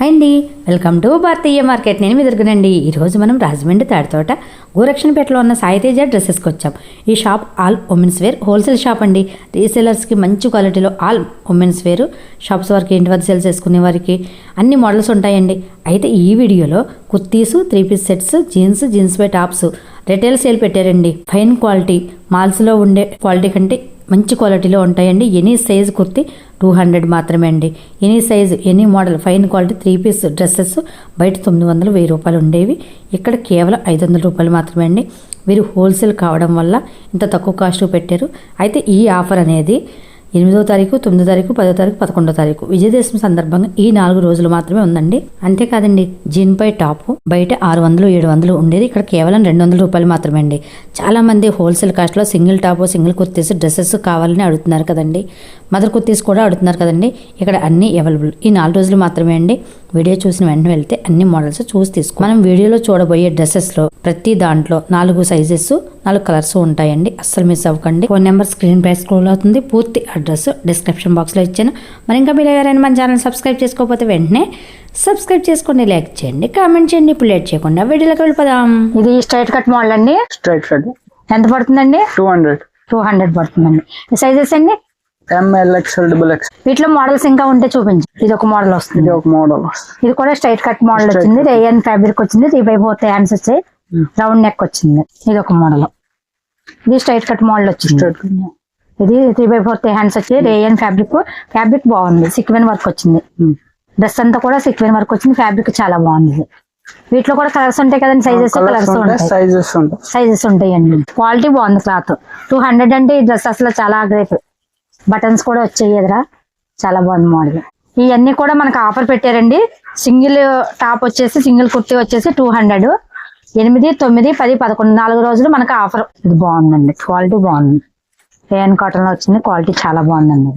Hi అండి. Welcome to Bharatiya market. నేను మీ దొరికినండి ఈరోజు మనం రాజమండ్రి తాడితోట గోరక్షణపేటలో ఉన్న సాయితేజ డ్రెస్సెస్కి వచ్చాం ఈ shop all women's wear wholesale shop అండి. రీసేలర్స్కి మంచి క్వాలిటీలో ఆల్ ఉమెన్స్ వేర్ షాప్స్ వారికి ఇంటి వద్ద సేల్ చేసుకునే వారికి అన్ని మోడల్స్ ఉంటాయండి. అయితే ఈ వీడియోలో kurtis three piece sets jeans jeans పై టాప్స్ రిటైల్ సేల్ పెట్టారండి. ఫైన్ క్వాలిటీ మాల్స్లో ఉండే క్వాలిటీ కంటే మంచి క్వాలిటీలో ఉంటాయండి. Any size kurti two hundred మాత్రమే అండి. Any size any model fine quality three piece dresses బయట తొమ్మిది వందలు వెయ్యి రూపాయలు ఉండేవి. ఇక్కడ కేవలం ఐదు వందల రూపాయలు మాత్రమే అండి. మీరు హోల్సేల్ కావడం వల్ల ఇంత తక్కువ కాస్ట్ పెట్టారు. అయితే ఈ ఆఫర్ అనేది ఎనిమిదో తారీఖు తొమ్మిదో తారీఖు పదో తారీఖు పదకొండో తారీఖు. విజయదశమి సందర్భంగా ఈ నాలుగు రోజులు మాత్రమే ఉందండి. అంతేకాదండి జీన్ పై టాప్ బయట ఆరు వందలు ఏడు వందలు ఉండేది. ఇక్కడ కేవలం రెండు వందల రూపాయలు మాత్రమే అండి. చాలా మంది హోల్సేల్ కాస్ట్లో single top single kurtis dresses కావాలని అడుగుతున్నారు కదండి. మదర్ కుర్తీస్ కూడా అడుగుతున్నారు కదండి. ఇక్కడ అన్ని అవైలబుల్. ఈ నాలుగు రోజులు మాత్రమే అండి. వీడియో చూసిన వెంటనే వెళ్తే అన్ని మోడల్స్ చూసి తీసుకో. మనం వీడియోలో చూడబోయే డ్రెస్సెస్లో ప్రతి దాంట్లో నాలుగు సైజెస్ నాలుగు కలర్స్ ఉంటాయండి. అస్సలు మిస్ అవ్వకండి. ఫోన్ నెంబర్ స్క్రీన్ పై స్క్రోల్ అవుతుంది. పూర్తి అడ్రస్ డిస్క్రిప్షన్ బాక్స్లో ఇచ్చాను. మరి ఇంకా మీరు ఎవరైనా మన ఛానల్ సబ్స్క్రైబ్ చేసుకోకపోతే వెంటనే సబ్స్క్రైబ్ చేసుకోండి లైక్ చేయండి. కామెంట్ చేయండి. ఇప్పుడు లేట్ చేయకుండా వీడియోలోకి వెళ్ళిపోదాం. ఇది స్ట్రైట్ కట్ మోడల్ అండి. స్ట్రైట్ కట్ ఎంత పడుతుందండి? టూ హండ్రెడ్ టూ హండ్రెడ్ పడుతుందండి. సైజెస్ అండి? డబుల్ ఎక్స్ వీటిలో మోడల్స్ ఇంకా ఉంటే చూపించు. ఇది ఒక మోడల్ వస్తుంది. ఇది ఒక మోడల్ ఇది కూడా స్ట్రైట్ కట్ మోడల్ వచ్చింది. రేయన్ ఫ్యాబ్రిక్ వచ్చింది. త్రీ బై ఫోర్ హ్యాండ్స్ వచ్చాయి. రౌండ్ నెక్ వచ్చింది. ఇది ఒక మోడల్ ఇది స్ట్రైట్ కట్ మోడల్ వచ్చింది. ఇది త్రీ బై ఫోర్ హ్యాండ్స్ వచ్చి రేయన్ ఫ్యాబ్రిక్ ఫ్యాబ్రిక్ బాగుంది. సిక్వెన్ వర్క్ వచ్చింది. డ్రెస్ అంతా కూడా సిక్వెన్ వర్క్ వచ్చింది. ఫ్యాబ్రిక్ చాలా బాగుంది. వీటిలో కూడా కలర్స్ ఉంటాయి కదండి. సైజెస్ కలర్స్ ఉంటాయి. సైజెస్ ఉంటాయి. ఉంటాయండి. క్వాలిటీ బాగుంది క్లాత్ టూ హండ్రెడ్ అంటే ఈ డ్రెస్ అసలు చాలా గ్రేట్ బటన్స్ కూడా వచ్చాయి ఎదురా చాలా బాగుంది మోడల్. ఇవన్నీ కూడా మనకు ఆఫర్ పెట్టారండి. సింగిల్ టాప్ వచ్చేసి సింగిల్ కుర్తీ వచ్చేసి టూ హండ్రెడ్. ఎనిమిది తొమ్మిది పది పదకొండు నాలుగు రోజులు మనకు ఆఫర్. ఇది బాగుందండి. క్వాలిటీ బాగుంది. ఏఎన్ కాటన్లో వచ్చింది. క్వాలిటీ చాలా బాగుందండి.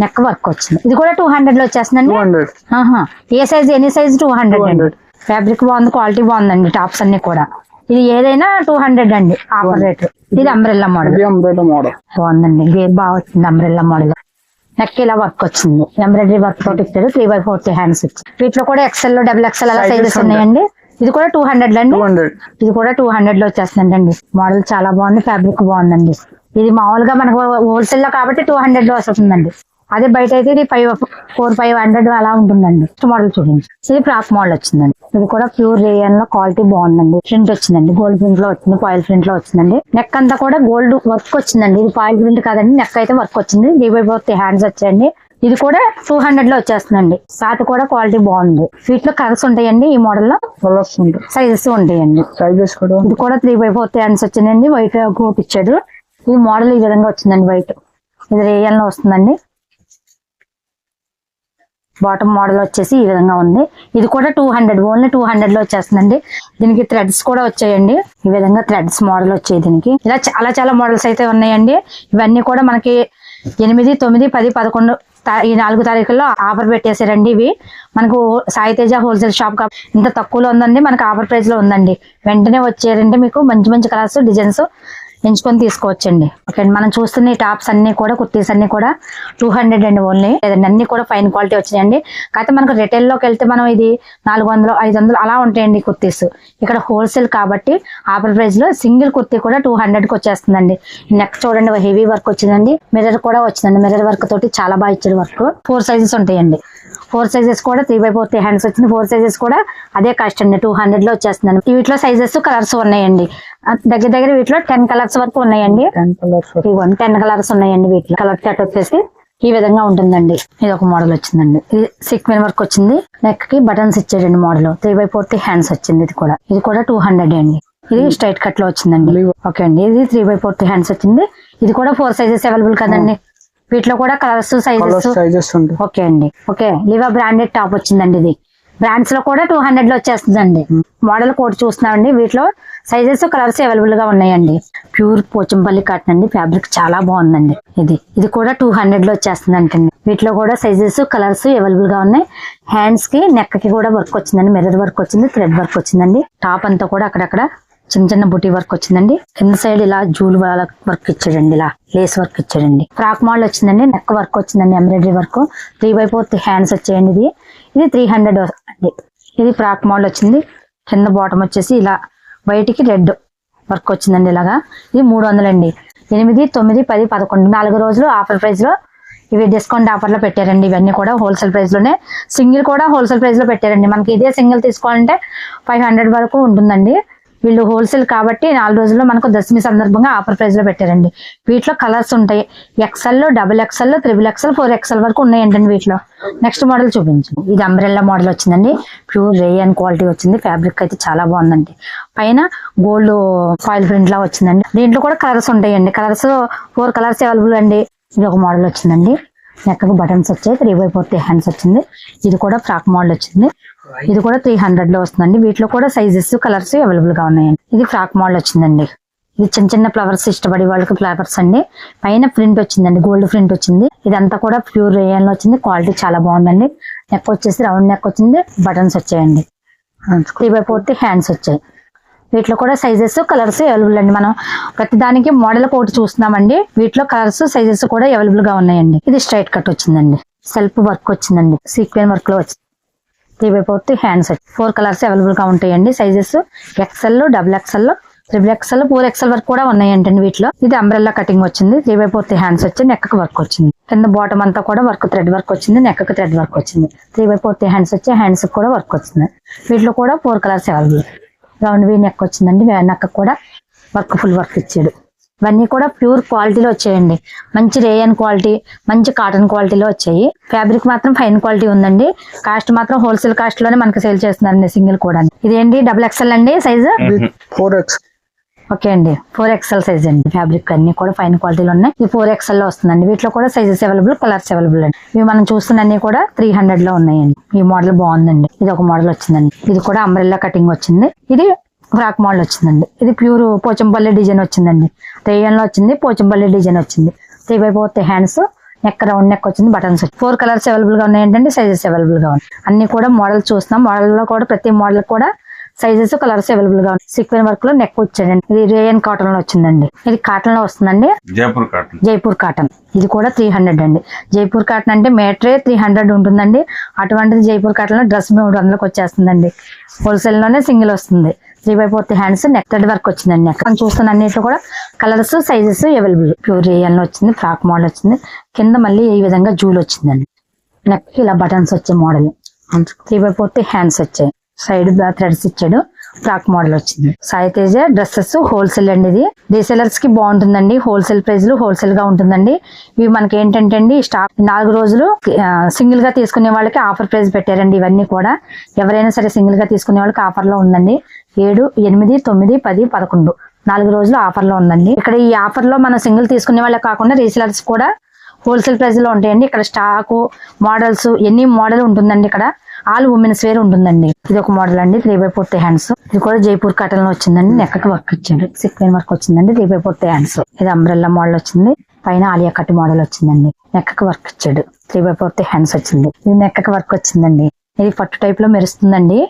నెక్ వర్క్ వచ్చింది. ఇది కూడా టూ హండ్రెడ్. లో వచ్చేస్తుందండి. ఏ size any size? Two hundred అండి. 200. ఫ్యాబ్రిక్ బాగుంది క్వాలిటీ బాగుందండి టాప్స్ అన్ని కూడా. ఇది ఏదైనా టూ హండ్రెడ్ అండి ఆఫర్ రేట్. ఇది అంబ్రెల్లా మోడల్ అంబ్రెల్లా మోడల్ బాగుందండి. గేర్ బాగా వచ్చింది అంబ్రెల్లా మోడల్ నెక్ ఇలా వర్క్ వచ్చింది. ఎంబ్రాయిడరీ వర్క్ తోటి ఇచ్చారు. త్రీ బై ఫోర్టీ హ్యాండ్స్ ఇచ్చి వీటిలో కూడా ఎక్సెల్లో డబుల్ ఎక్సెల్ అలా సైజెస్. ఉన్నాయండి. ఇది కూడా టూ హండ్రెడ్ అండి ఇది కూడా టూ హండ్రెడ్లో వచ్చేస్తుందండి. మోడల్ చాలా బాగుంది. ఫ్యాబ్రిక్ బాగుందండి. ఇది మామూలుగా మనకు హోల్సేల్లో కాబట్టి టూ హండ్రెడ్లో వస్తుందండి. అదే బయట అయితే ఇది ఫైవ్ ఫోర్ ఫైవ్ హండ్రెడ్ అలా ఉంటుందండి. మోడల్ చూడండి ఇది ఫ్రాక్ మోడల్ వచ్చిందండి. ఇది కూడా ప్యూర్ రేయన్లో క్వాలిటీ బాగుందండి. ప్రింట్ వచ్చిందండి. గోల్డ్ ప్రింట్లో వచ్చింది. ఫాయిల్ ప్రింట్లో వచ్చిందండి. నెక్ అంతా కూడా గోల్డ్ వర్క్ వచ్చిందండి. ఇది ఫాయిల్ ప్రింట్ కాదండి. నెక్ అయితే వర్క్ వచ్చింది. బై హ్యాండ్స్ వచ్చాయండి. ఇది కూడా టూ హండ్రెడ్లో వచ్చేస్తుందండి. క్లాత్ కూడా క్వాలిటీ బాగుంది. వీటిలో కలర్స్ ఉంటాయండి. ఈ మోడల్లో సైజెస్ ఉంటాయండి. సైజెస్ కూడా ఇది కూడా త్రీ బై ఫోర్త్ హ్యాండ్స్ వచ్చిందండి. వైట్ కోట్ ఇచ్చాడు. ఇది మోడల్ ఈ విధంగా వచ్చిందండి. వైట్ ఇది రేయన్లో వస్తుందండి. బాటమ్ మోడల్ వచ్చేసి ఈ విధంగా ఉంది. ఇది కూడా టూ హండ్రెడ్ ఓన్లీ టూ హండ్రెడ్లో వచ్చేస్తుందండి. దీనికి థ్రెడ్స్ కూడా వచ్చాయండి. ఈ విధంగా థ్రెడ్స్ మోడల్ వచ్చాయి దీనికి. ఇలా చాలా చాలా మోడల్స్ అయితే ఉన్నాయండి. ఇవన్నీ కూడా మనకి ఎనిమిది తొమ్మిది పది పదకొండు ఈ నాలుగు తారీఖుల్లో ఆఫర్ పెట్టేశారండి ఇవి. మనకు సాయితేజ హోల్సేల్ షాప్ ఇంత తక్కువలో ఉందండి. మనకు ఆఫర్ ప్రైస్లో ఉందండి. వెంటనే వచ్చారంటే మీకు మంచి మంచి కలర్స్ డిజైన్స్ ఎంచుకొని తీసుకోవచ్చండి. ఓకే అండి మనం చూస్తున్న ఈ టాప్స్ అన్ని కూడా కుర్తీస్ అన్ని కూడా టూ హండ్రెడ్ అండి ఓన్లీ. లేదండి అన్ని కూడా ఫైన్ క్వాలిటీ వచ్చినాయండి. కాకపోతే మనకు రిటైల్లోకి వెళ్తే మనం ఇది నాలుగు వందలు ఐదు వందలు అలా ఉంటాయండి కుర్తీస్. ఇక్కడ హోల్సేల్ కాబట్టి ఆఫర్ ప్రైస్లో సింగిల్ కుర్తీ కూడా టూ హండ్రెడ్కి వచ్చేస్తుందండి. నెక్ చూడండి హెవీ వర్క్ వచ్చిందండి. మిర్రర్ కూడా వచ్చిందండి. మిర్రర్ వర్క్ తోటి చాలా బాగా ఇచ్చాడు వర్క్ ఫోర్ సైజెస్ ఉంటాయండి. ఫోర్ సైజెస్ కూడా త్రీ బై ఫోర్ హ్యాండ్స్ వచ్చింది ఫోర్ సైజెస్ కూడా అదే కాస్ట్ అండి. టూ హండ్రెడ్లో వచ్చేస్తుందండి. వీటిలో సైజెస్ కలర్స్ ఉన్నాయండి. దగ్గర దగ్గర వీటిలో టెన్ కలర్స్ వరకు ఉన్నాయండి. టెన్ కలర్స్ ఉన్నాయండి వీటిలో. కలర్ చాట్ వచ్చేసి ఈ విధంగా ఉంటుందండి. ఇది ఒక మోడల్ వచ్చిందండి. ఇది సిక్వెన్ వర్క్ వచ్చింది. నెక్కి బటన్స్ ఇచ్చాడండి model three by fourth hands వచ్చింది ఇది కూడా. ఇది కూడా టూ హండ్రెడ్ అండి. ఇది స్ట్రైట్ కట్లో వచ్చిందండి. ఓకే అండి. ఇది త్రీ బై ఫోర్త్ హ్యాండ్స్ వచ్చింది. ఇది కూడా ఫోర్ సైజెస్ అవైలబుల్ కదండి. వీటిలో కూడా కలర్స్ సైజెస్ ఓకే అండి. ఓకే లివా బ్రాండెడ్ టాప్ వచ్చిందండి ఇది. బ్రాండ్స్లో కూడా టూ హండ్రెడ్లో వచ్చేస్తుందండి. మోడల్ కోట్ చూస్తున్నామండి. వీటిలో సైజెస్ కలర్స్ అవైలబుల్గా ఉన్నాయండి. ప్యూర్ పోచంపల్లి కాటన్ అండి. ఫ్యాబ్రిక్ చాలా బాగుందండి ఇది. ఇది కూడా టూ హండ్రెడ్లో వచ్చేస్తుంది అంటండి వీటిలో కూడా సైజెస్ కలర్స్ అవైలబుల్గా ఉన్నాయి. హ్యాండ్స్కి నెక్కి కూడా వర్క్ వచ్చిందండి. మిర్రర్ వర్క్ వచ్చింది థ్రెడ్ వర్క్ వచ్చిందండి. టాప్ అంతా కూడా అక్కడక్కడ చిన్న చిన్న బుటీ వర్క్ వచ్చిందండి. కింద సైడ్ ఇలా జూల్ వర్క్ ఇచ్చాడండి ఇలా. లేస్ వర్క్ ఇచ్చాడండి. ఫ్రాక్ మోడల్ వచ్చిందండి. నెక్ వర్క్ వచ్చిందండి. Embroidery work. Three by fourth hands వచ్చాయండి ఇది. ఇది త్రీ హండ్రెడ్ అండి. ఇది ఫ్రాక్ మోడల్ వచ్చింది. కింద బాటమ్ వచ్చేసి ఇలా బయటికి రెడ్ వర్క్ వచ్చిందండి ఇలాగా. ఇది మూడు వందలండి. ఎనిమిది తొమ్మిది పది పదకొండు నాలుగు రోజులు ఆఫర్ ప్రైస్లో ఇవి డిస్కౌంట్ ఆఫర్లో పెట్టారండి. ఇవన్నీ కూడా హోల్సేల్ ప్రైస్లోనే సింగిల్ కూడా హోల్సేల్ ప్రైస్లో పెట్టారండి. మనకి ఇదే సింగిల్ తీసుకోవాలంటే ఫైవ్ హండ్రెడ్ వరకు ఉంటుందండి. వీళ్ళు హోల్సేల్ కాబట్టి నాలుగు రోజుల్లో మనకు దశమి సందర్భంగా ఆఫర్ ప్రైస్లో పెట్టారండి. వీటిలో కలర్స్ ఉంటాయి. XL double XL triple XL four XL వరకు ఉన్నాయండి వీటిలో. నెక్స్ట్ మోడల్ చూపించండి ఇది అంబ్రెల్లా మోడల్ వచ్చిందండి. ప్యూర్ రే అండ్ క్వాలిటీ వచ్చింది. ఫ్యాబ్రిక్ అయితే చాలా బాగుందండి. పైన గోల్డ్ ఫాయిల్ ప్రింట్ లా వచ్చిందండి. దీంట్లో కూడా కలర్స్ ఉంటాయండి. కలర్స్ ఫోర్ కలర్స్ అవైలబుల్ అండి. ఇది ఒక మోడల్ వచ్చిందండి. నెక్కకు బటన్స్ వచ్చాయి. త్రీ బై ఫోర్ హ్యాండ్స్ వచ్చింది. ఇది కూడా ఫ్రాక్ మోడల్ వచ్చింది. ఇది కూడా త్రీ హండ్రెడ్లో వస్తుందండి. వీటిలో కూడా సైజెస్ కలర్స్ అవైలబుల్గా ఉన్నాయండి. ఇది ఫ్రాక్ మోడల్ వచ్చిందండి. ఇది చిన్న చిన్న ఫ్లవర్స్ ఇష్టపడే వాళ్ళకి ఫ్లవర్స్ అండి. పైన ప్రింట్ వచ్చిందండి. గోల్డ్ ప్రింట్ వచ్చింది. ఇదంతా కూడా ప్యూర్ రేయన్లో వచ్చింది. క్వాలిటీ చాలా బాగుందండి. నెక్ వచ్చేసి రౌండ్ నెక్ వచ్చింది. బటన్స్ వచ్చాయండి. త్రీ బై ఫోర్త్ హ్యాండ్స్ వచ్చాయి. వీటిలో కూడా సైజెస్ కలర్స్ అవైలబుల్ అండి. మనం ప్రతి దానికి మోడల్ ఒకటి చూస్తున్నామండి. వీటిలో కలర్స్ సైజెస్ కూడా అవైలబుల్గా ఉన్నాయండి. ఇది స్ట్రైట్ కట్ వచ్చిందండి. సెల్ఫ్ వర్క్ వచ్చిందండి. సీక్వెన్ వర్క్లో వచ్చింది. Three by fourth hands four colours అవైలబుల్గా ఉంటాయండి. Sizes XL double XL triple XL four XL వరకు కూడా ఉన్నాయంటండి వీటిలో. ఇది అంబ్రెల్లా కటింగ్ వచ్చింది. త్రీ బై ఫోర్త్ హ్యాండ్స్ వచ్చి నెక్కకు వర్క్ వచ్చింది. కింద బాటమ్ అంతా కూడా వర్క్ థ్రెడ్ వర్క్ వచ్చింది. నెక్కకు థ్రెడ్ వర్క్ వచ్చింది. త్రీ బై ఫోర్త్ హ్యాండ్స్ వచ్చి హ్యాండ్స్ కూడా వర్క్ వచ్చింది. వీటిలో కూడా four colours available round V neck వచ్చిందండి. నెక్క కూడా వర్క్ ఫుల్ వర్క్ ఇచ్చాడు. ఇవన్నీ కూడా ప్యూర్ క్వాలిటీలో వచ్చాయండి. మంచి రేయన్ క్వాలిటీ మంచి కాటన్ క్వాలిటీలో వచ్చాయి. ఫ్యాబ్రిక్ మాత్రం ఫైన్ క్వాలిటీ ఉందండి. కాస్ట్ మాత్రం హోల్సేల్ కాస్ట్లోనే మనకి సేల్ చేస్తున్నారండి సింగిల్ కూడా ఇదేంటి? డబుల్ ఎక్స్ఎల్ అండి సైజు? Four X. ఓకే అండి. ఫోర్ ఎక్స్ఎల్ సైజ్ అండి ఫ్యాబ్రిక్ అన్ని కూడా ఫైన్ క్వాలిటీలో ఉన్నాయి. ఇది ఫోర్ ఎక్స్ఎల్లో వస్తుందండి. వీటిలో కూడా సైజెస్ అవైలబుల్ కలర్స్ అవైలబుల్ అండి. ఇవి మనం చూస్తున్న అన్ని కూడా త్రీ హండ్రెడ్లో ఉన్నాయండి. ఈ మోడల్ బాగుందండి. ఇది ఒక మోడల్ వచ్చిందండి. ఇది కూడా అంబ్రెల్లా కటింగ్ వచ్చింది. ఇది ఫ్రాక్ మోడల్ వచ్చిందండి. ఇది ప్యూర్ పోచంపల్లి డిజైన్ వచ్చిందండి. రేయన్లో వచ్చింది పోచంపల్లి డిజైన్ వచ్చింది. Three by fourth hands neck round neck వచ్చింది బటన్స్. ఫోర్ కలర్స్ అవైలబుల్గా ఉన్నాయంటే సైజెస్ అవైలబుల్గా ఉన్నాయి. అన్ని కూడా మోడల్ చూస్తున్నాం. మోడల్లో కూడా ప్రతి మోడల్ కూడా సైజెస్ కలర్స్ అవైలబుల్గా ఉన్నాయి. సీక్వెన్ వర్క్లో నెక్ వచ్చాడండి. ఇది రేయన్ కాటన్లో వచ్చిందండి. ఇది కాటన్లో వస్తుందండి. జైపూర్ కాటన్. జైపూర్ కాటన్. ఇది కూడా త్రీ హండ్రెడ్ అండి. జైపూర్ కాటన్ అంటే మీటరే త్రీ హండ్రెడ్ ఉంటుందండి. అటువంటిది జైపూర్ కాటన్లో డ్రెస్ మూడు వందలకు వచ్చేస్తుందండి. హోల్సేల్లోనే సింగిల్ వస్తుంది. Three by fourth hands neck thread work వచ్చిందండి నెక్ మనం చూస్తున్న అన్నిట్లో కూడా colours sizes available pure real వచ్చింది ఫ్రాక్ మోడల్ వచ్చింది. కింద మళ్ళీ ఈ విధంగా జూల్ వచ్చిందండి. నెక్ ఇలా బటన్స్ వచ్చే model three by fourth hands వచ్చాయి. సైడ్ థ్రెడ్స్ ఇచ్చాడు ఫ్రాక్ మోడల్ వచ్చింది. సాయి తేజ డ్రెస్సెస్ హోల్సేల్ అండి ఇది. రీసెలర్స్కి బాగుంటుందండి. హోల్సేల్ ప్రైస్లో హోల్సేల్గా ఉంటుందండి. ఇవి మనకి ఏంటంటే అండి స్టాక్ నాలుగు రోజులు సింగిల్గా తీసుకునే వాళ్ళకి ఆఫర్ ప్రైస్ పెట్టారండి ఇవన్నీ కూడా. ఎవరైనా సరే సింగిల్గా తీసుకునే వాళ్ళకి ఆఫర్లో ఉందండి. ఏడు ఎనిమిది తొమ్మిది పది పదకొండు. నాలుగు రోజులు ఆఫర్లో ఉందండి. ఇక్కడ ఈ ఆఫర్లో మనం సింగిల్ తీసుకునే వాళ్ళే కాకుండా రీసెలర్స్ కూడా హోల్సేల్ ప్రైస్లో ఉంటాయండి. ఇక్కడ స్టాకు మోడల్స్ ఎన్ని మోడల్ ఉంటుందండి ఇక్కడ? ఆల్ ఉమెన్స్ వేర్ ఉంటుందండి. ఇది ఒక మోడల్ అండి. త్రీ బై ఫోర్త్ హ్యాండ్స్ ఇది కూడా జైపూర్ కాటన్లో వచ్చిందండి. నెక్కకి వర్క్ ఇచ్చాడు సిక్వెన్ వర్క్ వచ్చిందండి. త్రీ బై ఫోర్త్ హ్యాండ్స్ ఇది అంబ్రెల్లా మోడల్ వచ్చింది. పైన ఆలియా కట్ మోడల్ వచ్చిందండి. నెక్కకి వర్క్ ఇచ్చాడు. త్రీ బై ఫోర్త్ హ్యాండ్స్ వచ్చింది. ఇది నెక్కకి వర్క్ వచ్చిందండి. ఇది పట్టు టైప్లో మెరుస్తుందండి.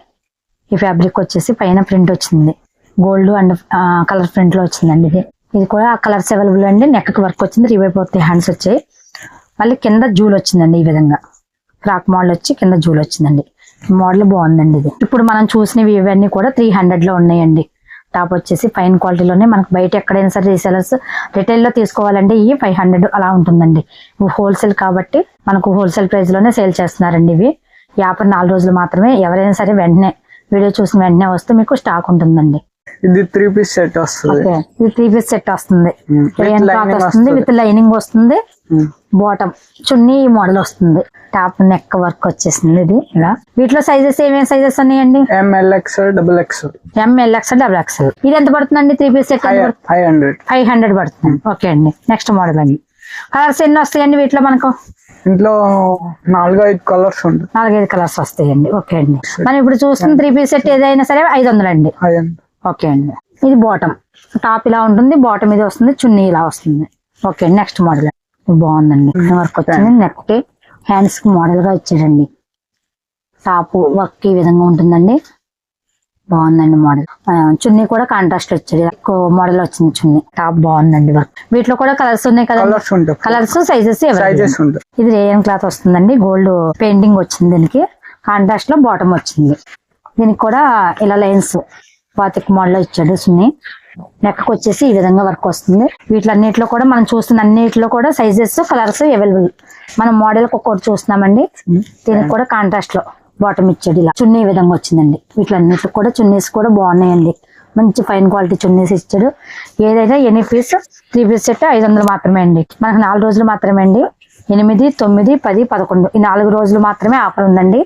ఈ ఫ్యాబ్రిక్ వచ్చేసి పైన ప్రింట్ వచ్చింది. గోల్డ్ అండ్ కలర్ ప్రింట్లో వచ్చిందండి ఇది. ఇది కూడా కలర్స్ అవైలబుల్ అండి. నెక్కి వర్క్ వచ్చింది. రివై పోతే హ్యాండ్స్ వచ్చాయి. మళ్ళీ కింద జూల్ వచ్చిందండి ఈ విధంగా. ఫ్రాక్ మోడల్ వచ్చి కింద జూల్ వచ్చిందండి. మోడల్ బాగుందండి ఇది. ఇప్పుడు మనం చూసినవి ఇవన్నీ కూడా త్రీ హండ్రెడ్లో ఉన్నాయండి. టాప్ వచ్చేసి ఫైన్ క్వాలిటీలోనే మనకు బయట ఎక్కడైనా సరే రీసెలర్స్ రిటైల్లో తీసుకోవాలంటే ఇవి ఫైవ్ హండ్రెడ్ అలా ఉంటుందండి. హోల్సేల్ కాబట్టి మనకు హోల్సేల్ ప్రైస్లోనే సేల్ చేస్తున్నారండి ఇవి. యాభై నాలుగు రోజులు మాత్రమే. ఎవరైనా సరే వెంటనే వీడియో చూసిన వెంటనే వస్తే మీకు స్టాక్ ఉంటుందండి. ఇది త్రీ పీస్ సెట్ వస్తుంది. ఇది త్రీ పీస్ సెట్ వస్తుంది. వస్తుంది. విత్ లైనింగ్ వస్తుంది. బాటమ్ చున్నీ ఈ మోడల్ వస్తుంది. టాప్ నెక్ వర్క్ వచ్చేసింది ఇది ఇలా. వీటిలో సైజెస్ ఏమేమి సైజెస్ ఉన్నాయండి? M L XL double XL M L XL double XL ఇది ఎంత పడుతుందండి? Three piece set five hundred five hundred పడుతుంది. ఓకే అండి. నెక్స్ట్ మోడల్ అండి. కలర్స్ ఎన్ని వస్తాయండి వీటిలో మనకు? ఇంట్లో నాలుగు ఐదు కలర్స్ ఉంటుంది నాలుగైదు కలర్స్ వస్తాయండి. ఓకే అండి. మనం ఇప్పుడు చూస్తున్న త్రీ పీస్ సెట్ ఏదైనా సరే ఐదు వందలండి అయ్యి ఓకే అండి. ఇది బాటమ్. టాప్ ఇలా ఉంటుంది బాటమ్ ఇది వస్తుంది చున్నీ ఇలా వస్తుంది. Okay next model. బాగుందండి. వర్క్ వచ్చింది నెక్కి హ్యాండ్స్కి మోడల్గా ఇచ్చాడండి టాప్ వర్క్ ఈ విధంగా ఉంటుందండి. బాగుందండి మోడల్. చున్నీ కూడా కాంట్రాస్ట్ వచ్చేది. ఎక్కువ మోడల్ వచ్చింది చున్నీ. టాప్ బాగుందండి వర్క్ వీటిలో కూడా కలర్స్ ఉన్నాయి కదా కలర్స్ సైజెస్ ఇది రేయన్ క్లాత్ వస్తుందండి. గోల్డ్ పెయింటింగ్ వచ్చింది దీనికి. కాంట్రాస్ట్లో బాటమ్ వచ్చింది. దీనికి కూడా ఇలా లైన్స్ బాతిక్ మోడల్ ఇచ్చాడు సున్ని నెక్కకు వచ్చేసి ఈ విధంగా వర్క్ వస్తుంది. వీటిలన్నిటిలో కూడా మనం చూస్తున్న అన్నిటిలో కూడా సైజెస్ కలర్స్ అవైలబుల్ మనం మోడల్ ఒక్కొక్కటి చూస్తున్నామండి. దీనికి కూడా కాంట్రాస్ట్లో. బాటమ్ ఇచ్చాడు ఇలా. చున్నీ విధంగా వచ్చిందండి. వీటిలన్నిటికి కూడా చున్నీస్ కూడా బాగున్నాయండి. మంచి ఫైన్ క్వాలిటీ చున్నీస్ ఇచ్చాడు. ఏదైనా any piece three piece set ఐదు వందలు మాత్రమే అండి. మనకు నాలుగు రోజులు మాత్రమే అండి. ఎనిమిది తొమ్మిది పది పదకొండు. ఈ నాలుగు రోజులు మాత్రమే ఆఫర్ ఉందండి.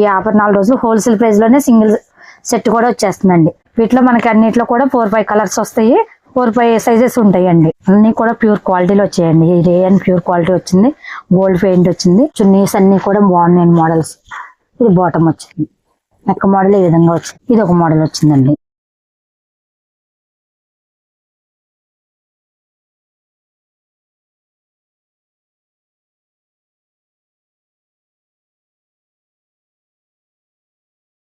ఈ ఆఫర్ నాలుగు రోజులు హోల్సేల్ ప్రైస్లోనే సింగిల్ సెట్ కూడా వచ్చేస్తుందండి. వీటిలో మనకి అన్నిట్లో కూడా ఫోర్ ఫైవ్ కలర్స్ వస్తాయి. ఫోర్ ఫైవ్ సైజెస్ ఉంటాయండి. అన్ని కూడా ప్యూర్ క్వాలిటీలో వచ్చాయండి. ఈ రే అండ్ ప్యూర్ క్వాలిటీ వచ్చింది. గోల్డ్ పెయింట్ వచ్చింది. చున్నీస్ అన్ని కూడా బాగున్నాయి మోడల్స్. ఇది బాటమ్ వచ్చింది. నెక్క మోడల్ ఈ విధంగా వచ్చింది. ఇది ఒక మోడల్ వచ్చిందండి.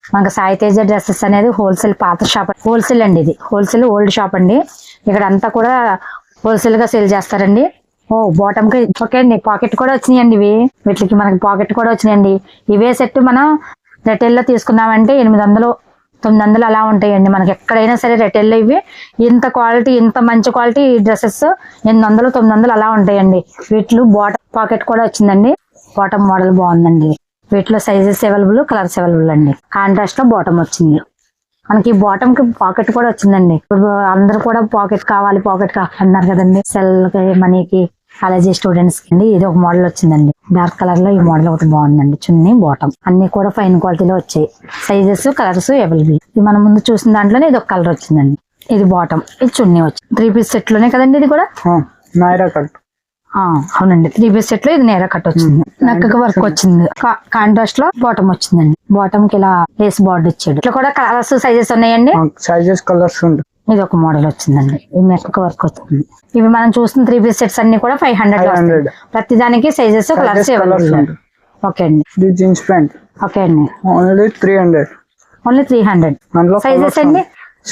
మనకు సాయి తేజ డ్రెస్సెస్ అనేది హోల్సేల్ పాత షాప్ హోల్సేల్ అండి ఇది. హోల్సేల్ ఓల్డ్ షాప్ అండి. ఇక్కడ అంతా కూడా హోల్సేల్గా సేల్ చేస్తారండి. ఓ బాటమ్కి ఓకే అండి పాకెట్ కూడా వచ్చినాయండి ఇవి. వీటికి మనకి పాకెట్ కూడా వచ్చినాయండి. ఇవే సెట్ మనం రిటైల్లో తీసుకున్నామంటే ఎనిమిది వందలు తొమ్మిది వందలు అలా ఉంటాయండి. మనకి ఎక్కడైనా సరే రిటైల్లో ఇవి. ఇంత క్వాలిటీ ఇంత మంచి క్వాలిటీ డ్రెస్సెస్ ఎనిమిది వందలు తొమ్మిది వందలు అలా ఉంటాయండి. వీటిలో బాటమ్ పాకెట్ కూడా వచ్చిందండి. బాటమ్ మోడల్ బాగుందండి. వీటిలో సైజెస్ అవైలబుల్ కలర్స్ అవైలబుల్ అండి. కాంట్రాస్ట్లో బాటమ్ వచ్చింది. మనకి బాటమ్కి పాకెట్ కూడా వచ్చిందండి. ఇప్పుడు కూడా పాకెట్ కావాలి పాకెట్ కావాలి అన్నారు కదండి. సెల్ మనీకి కాలేజీ స్టూడెంట్స్కి అండి ఇది ఒక మోడల్ వచ్చిందండి. డార్క్ కలర్లో ఈ మోడల్ ఒకటి బాగుందండి. చున్నీ బాటమ్ అన్ని కూడా ఫైన్ క్వాలిటీలో వచ్చాయి. సైజెస్ కలర్స్ అవైలబుల్ ఇది మనం ముందు చూసిన దాంట్లోనే ఇది ఒక కలర్ వచ్చిందండి. ఇది బాటమ్ ఇది చున్నీ వచ్చింది. త్రీ పీస్ సెట్లోనే కదండి ఇది కూడా? నాయరా కట్. అవునండి. త్రీ పీస్ సెట్లో ఇది నేర కట్ వచ్చింది. నక్కకి వర్క్ వచ్చింది. కాంట్రాస్ట్లో బాటమ్ వచ్చిందండి. బాటమ్కి ఇలా లేస్ బార్డర్ ఇచ్చాడు. ఇట్లా కూడా కలర్స్ సైజెస్ ఉన్నాయండి? సైజెస్ కలర్స్ ఇది ఒక మోడల్ వచ్చిందండి. ఈ నెక్ వర్క్ వచ్చింది. ఇవి మనం చూస్తున్న త్రీ పీస్ సెట్స్ అన్ని కూడా ఫైవ్ హండ్రెడ్ 500. ప్రతి దానికి సైజెస్ కలర్స్. ఓకే అండి. ఇది జీన్స్ ప్యాంట్ ఓకే అండి. Only three hundred only three hundred sizes అండి?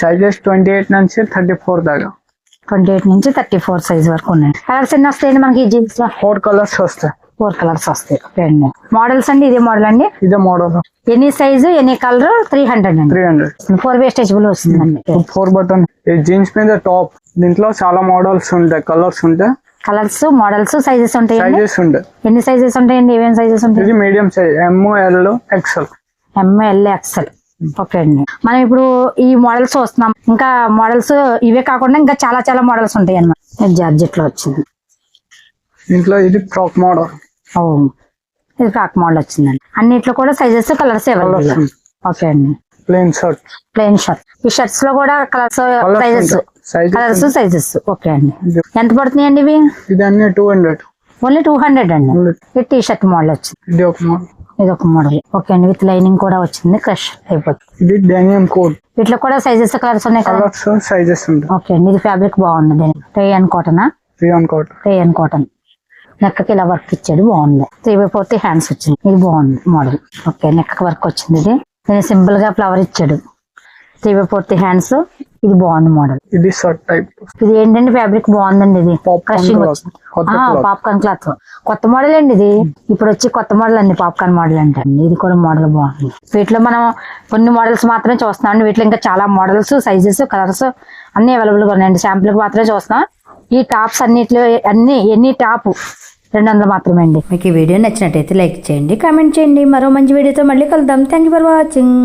సైజెస్ ట్వంటీ ఎయిట్ నుంచి థర్టీ ఫోర్ దాకా. ట్వంటీ ఎయిట్ నుంచి థర్టీ ఫోర్ సైజ్ వరకు ఉన్నాయి. కలర్స్ ఎన్ని వస్తాయండి మనకి ఈ జీన్స్లో? ఫోర్ కలర్స్ వస్తాయి. ఫోర్ కలర్స్ వస్తాయి. మోడల్స్ అండి. ఇదే మోడల్ అండి? ఇదే model any size any colour three hundred అండి. త్రీ హండ్రెడ్ ఫోర్ వేస్టేజబుల్ వస్తుందండి ఫోర్ బటన్ ఈ జీన్స్ మీద టాప్ దీంట్లో చాలా మోడల్స్ ఉంటాయి. కలర్స్ ఉంటాయి. కలర్స్ మోడల్స్ సైజెస్ ఉంటాయి. ఎన్ని సైజెస్ ఉంటాయండి? ఏమేమి సైజెస్ ఉంటాయి? ఇది medium size M L XL M L XL okay అండి. మనం ఇప్పుడు ఈ మోడల్స్ వస్తున్నాం. ఇంకా మోడల్స్ ఇవే కాకుండా ఇంకా చాలా చాలా మోడల్స్ ఉంటాయి అన్నమాట. జార్జెట్లో వచ్చింది. దీంట్లో ఇది ఫ్రాక్ మోడల్. ఇది ఫ్రాక్ మోడల్ వచ్చిందండి. అన్నిట్లో కూడా సైజెస్ కలర్స్ అవైలబుల్. ఓకే అండి. ప్లెయిన్ షర్ట్ ప్లెయిన్ షర్ట్ ఈ షర్ట్స్లో కూడా colours sizes colours. Sizes okay అండి. ఎంత పడుతున్నాయండి ఇవి? ఇది అన్ని two hundred only two hundred అండి. ఇది టీ షర్ట్ మోడల్ వచ్చింది. ఇది ఒక మోడల్ ఇది ఒక మోడల్. ఓకే అండి విత్ లైనింగ్ కూడా వచ్చింది. క్రష్ అయిపోతుంది. ఇది డెనియం కోట్ వీటిలో కూడా సైజెస్ కలర్స్ ఉన్నాయి కలర్స్ సైజెస్ ఉంటాయి. ఓకే అండి ఇది ఫ్యాబ్రిక్ బాగుంది రేయన్ కాటనా రియాన్ కోట్ రేయన్ కాటన్ నెక్కకి ఇలా వర్క్ ఇచ్చాడు బాగుంది. ఫోర్త్ హ్యాండ్స్ వచ్చింది. ఇది బాగుంది మోడల్ ఓకే నెక్కకి వర్క్ వచ్చింది ఇది. నేను సింపుల్గా ఫ్లవర్ ఇచ్చాడు. ఫోర్త్ హ్యాండ్స్ ఇది బాగుంది మోడల్. ఇది షర్ట్ టైప్. ఇది ఏంటంటే ఫ్యాబ్రిక్ బాగుందండి ఇది. పాప్కార్న్ క్లాత్ కొత్త మోడల్ అండి ఇది. ఇప్పుడు వచ్చి కొత్త మోడల్ అండి పాప్కార్న్ మోడల్ అంటే. అండి ఇది కూడా మోడల్ బాగుంది. వీటిలో మనం కొన్ని మోడల్స్ మాత్రమే చూస్తున్నాం అండి. వీటిలో ఇంకా చాలా మోడల్స్ సైజెస్ కలర్స్ అన్ని అవైలబుల్గా ఉన్నాయండి. శాంపుల్ మాత్రమే చూస్తున్నాం. ఈ టాప్స్ అన్నిట్లో అన్ని ఎన్ని టాప్ రెండు వందలు మాత్రమే అండి. మీకు ఈ వీడియో నచ్చినట్టయితే లైక్ చేయండి కామెంట్ చేయండి. మరో మంచి వీడియోతో మళ్ళీ కలుద్దాం. Thank you for watching